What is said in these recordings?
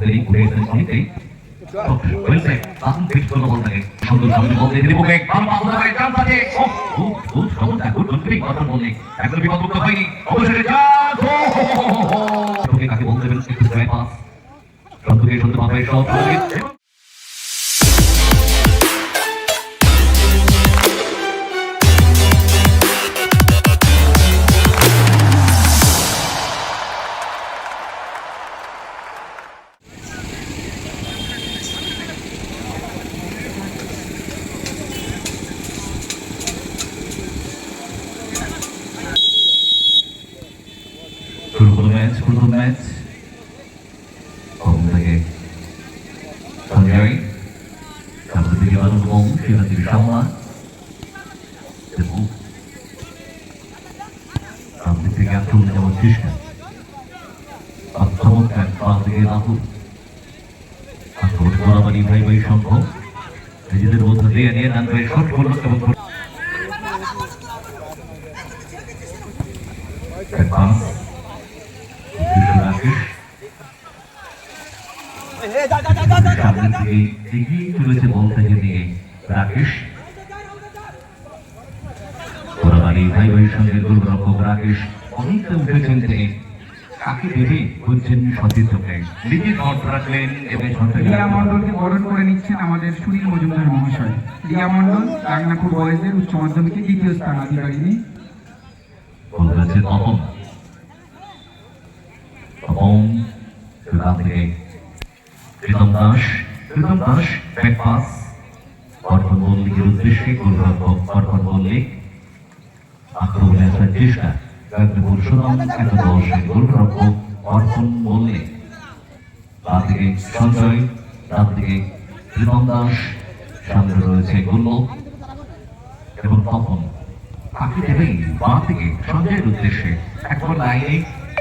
দেরি ভাবে সব হলো ম্যাচ থেকে সঞ্জয় সামনে থেকে বাদল কম সেখান থেকে সামনা এবং সামনে থেকে আক্রমণ যেমন কৃষ্ণ চমৎকার বাম থেকে রাহুল আক্রমণ বরাবরই ভাই ভাই সম্ভব নিজেদের মধ্যে দিয়ে নিয়ে ডান ভাই শট করল এবং সামনের দিকে আমাদের সুনীল মজুমদার মহাশয় রিয়া মণ্ডল রাঙ্গাপুর বয়েজের উচ্চ মাধ্যমিকে দ্বিতীয় স্থান তপন তপন সেখান থেকে প্রীতম দাস প্রীতম দাস ব্যাক অর্পণ মল্লিকের উদ্দেশ্যে গোলরক্ষক অর্পণ মল্লিক আক্রমণে আসার চেষ্টা গাজীপুর সুনাম একাদশের গোলরক্ষক অর্পণ মল্লিক তার দিকে সঞ্জয়, তার দিকে প্রীতম দাস, সামনে রয়েছে গোল্লভ এবং তপন। কাকে দেবেই বাঁ থেকে সঞ্জয়ের উদ্দেশ্যে একবার লাইনে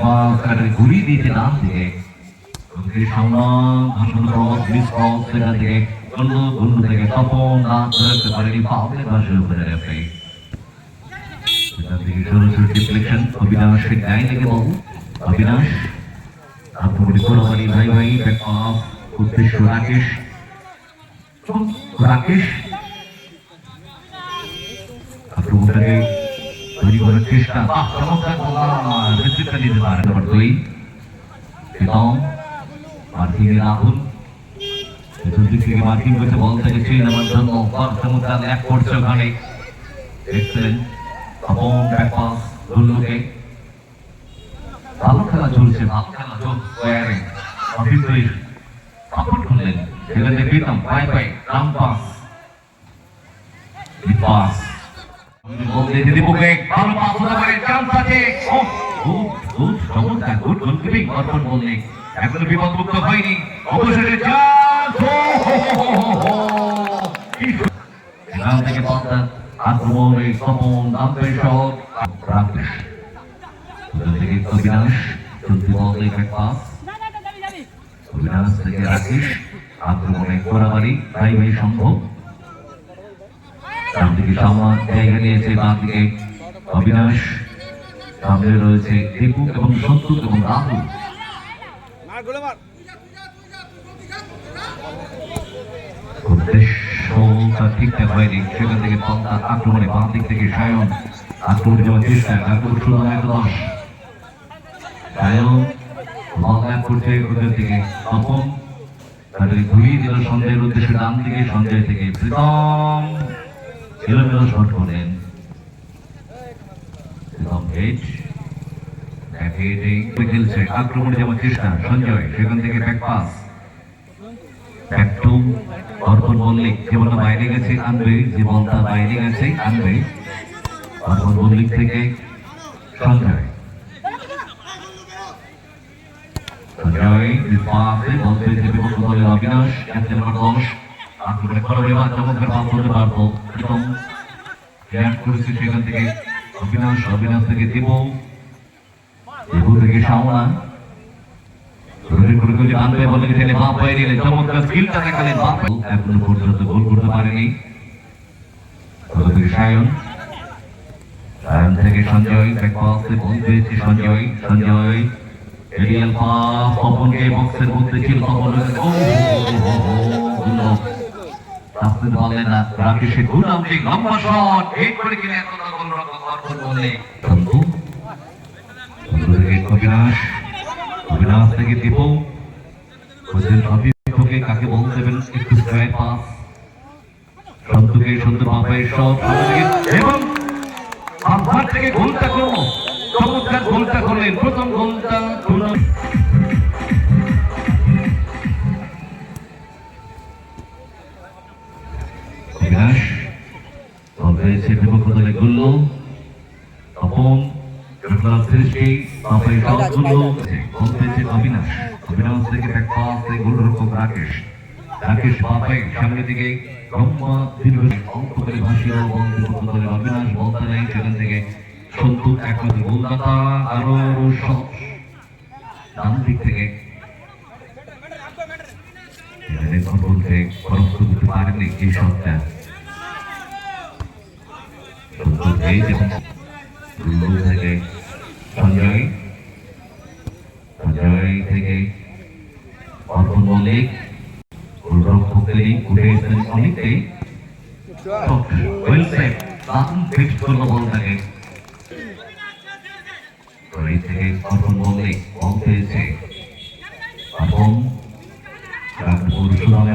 পাস কাটারে ঘুরিয়ে দিয়েছে ডান দিকে সামনা ভাষণ ক্রস মিস ক্রস সেখান থেকে গন্ড গন্ড থেকে তপন না ধরতে পারেনি পাওয়ার ভাষের উপরে রেফে সেখান থেকে সরাসরি ডিফ্লেকশন অবিনাশের গায়ে লেগে বল অবিনাশ আক্রমণী কোরবানি ভাই ভাই ব্যাক অফ উদ্দেশ্য রাকেশ রাকেশ আক্রমণটাকে করার বাহ, চমৎকার নেতৃত্ব দিতে পারে নম্বর দুই। প্রীতম রাহুল থেকে করছে বল থেকে জন্য বাহ চমৎকার এক করছে ওখানে। এক্সেলেন্ট ভালো খেলা চলছে, ভালো খেলা চলছে সেখান থেকে প্রীতম রাম পাস পাস দীপকে ভালো পাস পারে চান্স আছে গুড চমৎকার গুড গোলকিপিং অর্পণ বললে এখনও বিপদমুক্ত হয়নি। অবশেষে চান্স সেখান থেকে বলটা আক্রমণ তপন দাম্পের সহ রাকেশ সেখান থেকে অবিনাশ চলতি বল এক পাস অবিনাশ থেকে রাকেশ আক্রমণে কোরাবাড়ি ভাই ভাই সম্ভব। ডান দিকে সামা জায়গা নিয়েছে বাম দিকে অবিনাশ। সামনে রয়েছে দীপু এবং সন্তু এবং রাহুল। উদ্দেশ্যটা ঠিকঠাক হয়নি। সেখান থেকে পন্থা আক্রমণে বাম দিক থেকে সায়ন। আক্রমণে যাওয়ার চেষ্টা আক্রমণ শুরু হয় দশ। সায়ন বল করছে ওদের দিকে। তপন তাদের ঘুরিয়ে দিল সঞ্জয়ের উদ্দেশ্যে ডান দিকে সঞ্জয় থেকে। প্রীতম। এলোমেলো শট করলেন আক্রমণে চেষ্টা, সঞ্জয় সেখান থেকে ব্যাক পাস ব্যাক টু অর্পণ মল্লিক, যে বলটা বাইরে গেছে, আনবে, যে বলটা বাইরে গেছে, আনবে। অর্পণ মল্লিক থেকে সঞ্জয়। সঞ্জয় অবিনাশ, ক্যাপ্টেন নাম্বার দশ। আক্রমণে করবে বা চমৎকার করতে পারতো প্রথম ক্রিয়াট করেছে সেখান থেকে অবিনাশ অবিনাশ থেকে দেব দেব থেকে পায়ে এখনও পর্যন্ত গোল করতে পারেনি সায়ন সায়ন থেকে সঞ্জয় ব্যাক পাসে বল পেয়েছে সঞ্জয় সঞ্জয় এরিয়াল পাস তপনকে বক্সের মধ্যে ছিল তপন রাখতে পারলেন না রাকেশের গুলাম ঠিক লম্বা শট হিট করে গোল রক্ষক অর্পণ বলে বন্ধু বন্ধু থেকে অবিনাশ অবিনাশ থেকে দীপ। বলছেন অভিজ্ঞকে কাকে বল দেবেন একটু স্কোয়ার পাস। সন্তুকে সন্তু বাপায়ের শট এবং আভার থেকে গোলটা করল চমৎকার গোলটা করলেন। প্রথম গোলটা থেকে গোলরক্ষক রাকেশ। রাকেশ বাপাই সামনের দিকে লম্বা দীর্ঘ অল্প করে ভাসিয়ে বল অবিনাশ বলতে নেই। সেখান থেকে সন্তু একমাত্র গোলদাতা আরও ডান দিক থেকে বলতে খরচ করতে পারেননি এই শটটা এই দেখুন গুল্লো থেকে সঞ্জয় সঞ্জয় থেকে অর্পণ মল্লিক গোলরক্ষকদেরই উঠে এসেছেন অনেকটাই ওয়েল সেট দারুণ ফিক্স করল বলটাকে। তো, এই থেকে অর্পণ মল্লিক বল পেয়েছে। অর্পণ রামপুর সুনাম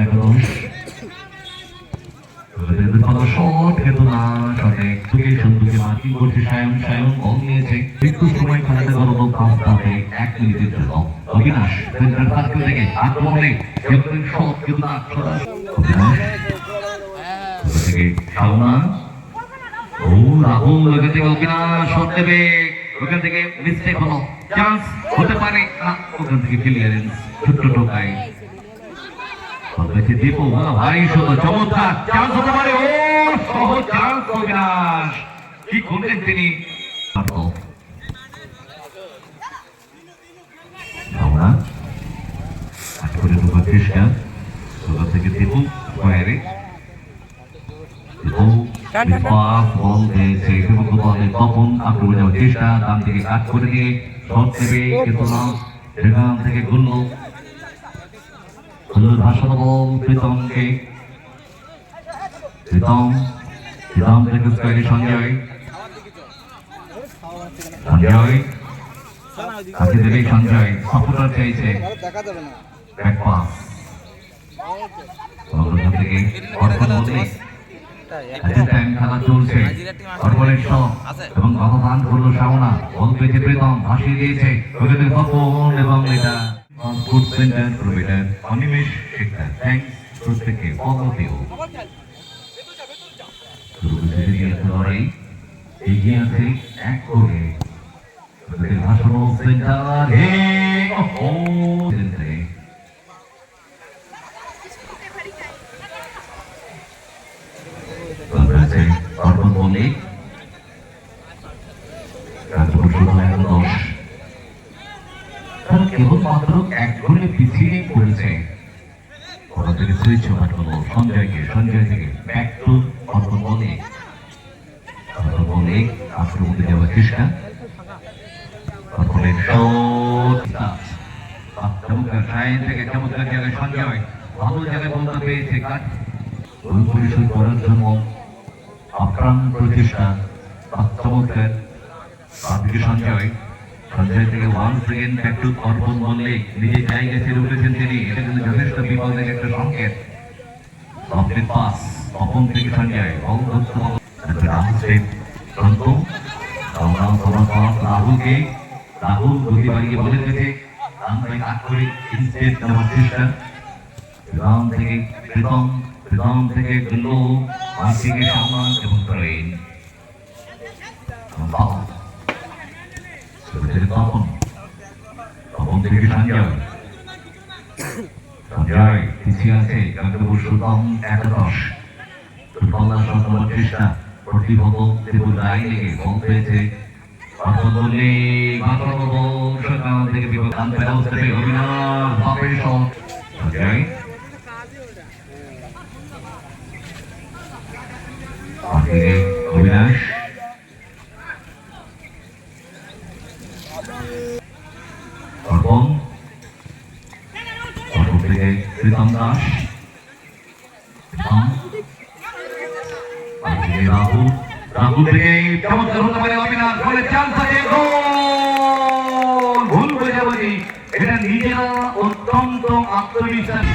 একাদশ শট কিন্তু না শটে তুকে সন্তুকে মার্কিং করছে সায়ন সায়ন বল নিয়েছে একটু সময় খেলাতে গেল কাউন্টারে এক মিনিটের জন্য অবিনাশ সেন্টার সার্কেল থেকে আক্রমণে কেবল শট কিন্তু না অবিনাশ ও রাহুল ওখান থেকে অবিনাশ শট দেবে ওখান থেকে মিস্টেক হলো চান্স হতে পারে ওখান থেকে ক্লিয়ারেন্স ছোট্ট টোকায় বলতেছে দীপু ভাই সুন্দর চমৎকার। চান্স হতে পারে। ও সহজ চান্স অবিনাশ কি করলেন তিনি? আমরা আট করে ঢোকার চেষ্টা ওখান থেকে দীপু স্কোয়ারে বল দিয়েছে বলে তপন আক্রমণে চেষ্টা। ডান থেকে কাট করে দিয়ে শট নেবে কিন্তু সেখান থেকে গুল্লো প্রীতমকে প্রীতম প্রীতম থেকে সঞ্জয় সঞ্জয় কাছে দেবে সঞ্জয়। সাপোর্টার চাইছে। ব্যাক পাস টাইম খেলা চলছে। অর্পণের শট এবং গতদান করল শাওনা। বল পেয়েছে প্রীতম, ভাসিয়ে দিয়েছে। এবং এটা food center provider Animesh Sikdar thanks প্রত্যেকে পজিটিভ শুরু করেছে সিরিয়াল লড়াই এগিয়ে আছে এক করে ভাষণ সেন্টার হে ও সেন্টারে রয়েছে অর্পণ মল্লিক রাজপুর সুধায় দশ তারা কেবলমাত্র এক গোলে পিছিয়ে পড়েছে ওভার হলো সঞ্জয়কে সঞ্জয় থেকে ব্যাক টু অর্পণ মল্লিক অর্পণ মল্লিক আক্রমণে যাওয়ার চেষ্টা। অর্পণের চমৎকার সাইন থেকে চমৎকার করার জন্য আপ্রাণ প্রচেষ্টা। চমৎকার সঞ্জয়। সঞ্জয় থেকে ওয়ান সেকেন্ড ব্যাক টু অর্পণ মল্লিক নিজের জায়গায় ছেড়ে উঠেছেন তিনি, এটা কিন্তু যথেষ্ট বিপদের একটা সংকেত। অফিস পাস, অপন থেকে সঞ্জয় বল ধরতে রাহুলকে। রাহুল গতি বাড়িয়ে বলে দিয়েছে আমরা কাজ করে ইনস্টেট দেওয়ার চেষ্টা। গ্রাম থেকে প্রীতম প্রীতম থেকে গুল্লো আর থেকে সম্মান এবং ট্রেন তখন তখন থেকে সঞ্জয় সঞ্জয় পিছিয়ে আছে গাঙ্গপুর সুতম একাদশ ফুটবলার সন্তানের চেষ্টা প্রতিভত ত্রিপুর রায় লেগে বল পেয়েছে অর্থ বললে মাত্র থেকে বিপদ আনতে পেয়ে অভিনয় থেকে অবিনাশ অর্পণ অর্পণ থেকে প্রীতম দাস প্রীতম আর থেকে রাহুল রাহুল থেকে চমৎকার হতে পারে অবিনাশ বলে চান্স আছে গোল ভুল বোঝাবুঝি এটা নিজেরা অত্যন্ত আত্মবিশ্বাস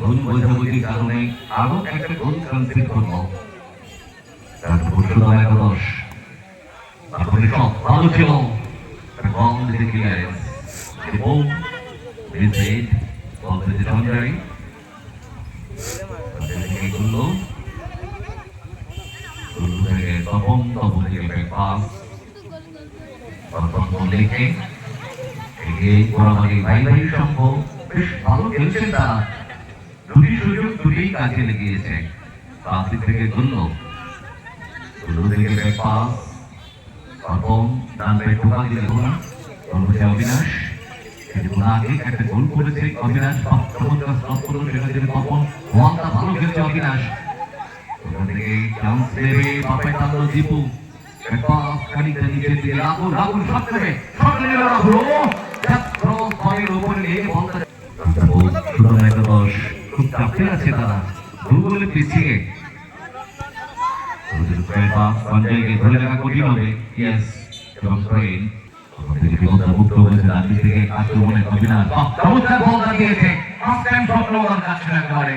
ভুল বোঝাবুঝির কারণে আরও একটা গোল কনসিড হলো। তারপর সুদাম একাদশ তারপরে সব ভালো ছিল দিতে ক্লিয়ারেন্স এবং রিসেট বল দিতে গুল্লো গুল্লো থেকে তপন অবিনাশ কিছুক্ষণ আগে একটা গোল করেছে অবিনাশ করল অবিনাশ ওখান থেকে চান্স দেবে বাপাই টানলো দীপু। একটা খানিকটা নিচের দিকে রাহুল রাহুল শট দেবে শট নিল রাহুল। ও ছাত্র উপরে নিয়ে বলটা সুতরাং একাদশ খুব চাপে আছে তারা। দু পিছিয়ে। সঞ্জয়কে ধরে রাখা কঠিন হবে। ইয়েস এবং ট্রেন মুক্ত হয়েছে। ডান থেকে আক্রমণে অবিনাশ চমৎকার বল লাগিয়েছে ফার্স্ট টাইম নেওয়ার কাছে একেবারে।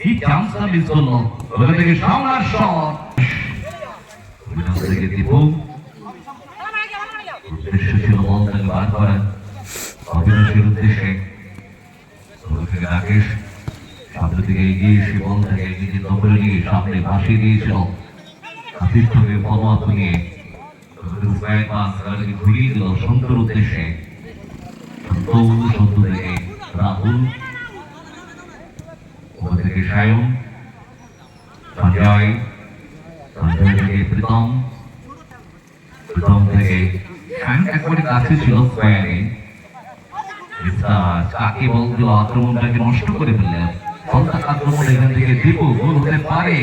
রাহুল এই চান্সটা মিস করল ওখান থেকে সামনার শট। অবিনাশ থেকে দীপু। উদ্দেশ্য ছিল বলটাকে বার করা। অবিনাশের উদ্দেশ্যে। ওখান থেকে রাকেশ। সামনে থেকে এগিয়ে এসে বল থেকে নিজের দখলে নিয়ে সামনে ভাসিয়ে দিয়েছিল। আতিথ্যকে ফলোয়াপ নিয়ে উপায় পাস ঘুরিয়ে দিল সুন্দর উদ্দেশ্যে। সন্তু সন্তু থেকে রাহুল। ওখান থেকে সায়ন সঞ্জয় সঞ্জয় থেকে প্রীতম প্রীতম থেকে সায়ন একবারে কাছে ছিল স্কোয়ারে মিস্টার কাকে বল দিল আক্রমণটাকে নষ্ট করে ফেললেন হঠাৎ আক্রমণ এখান থেকে দীপু গোল হতে পারে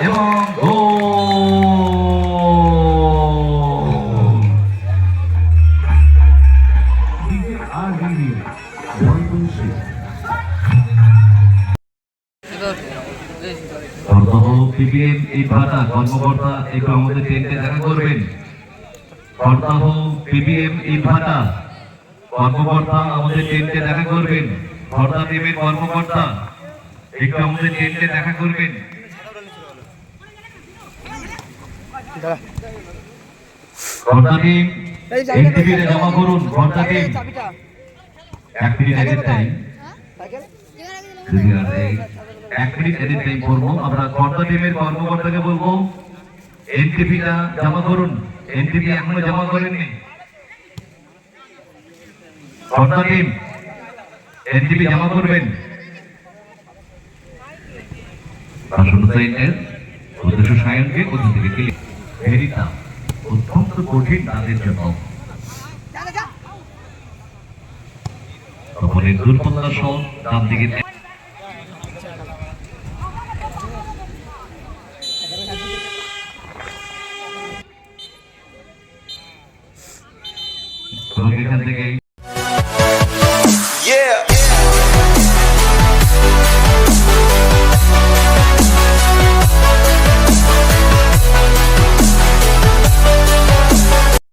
এবং গোল কর্তব্য এই ভাতা কর্মকর্তা একটু আমাদের টেন্টে দেখা করবেন। কর্তব্য পিপিএম এই ভাতা কর্মকর্তা আমাদের টেন্টে দেখা করবেন। খর্দা টিমের কর্মকর্তা একটু আমাদের টেন্টে দেখা করবেন। খর্দা টিম এনটিভিতে জমা করুন টিম এক মিনিট এদের টাইম যদি আর এই এক মিনিট এদের টাইম করব। আমরা খর্দা টিমের কর্মকর্তাকে বলব এনটিভিটা জমা করুন। এনটিভি এখনও জমা করেননি। খর্দা টিম এনটিভি জমা করবেন। কিলি ভেরিতা, অত্যন্ত কঠিন তাদের জন্য। দিকে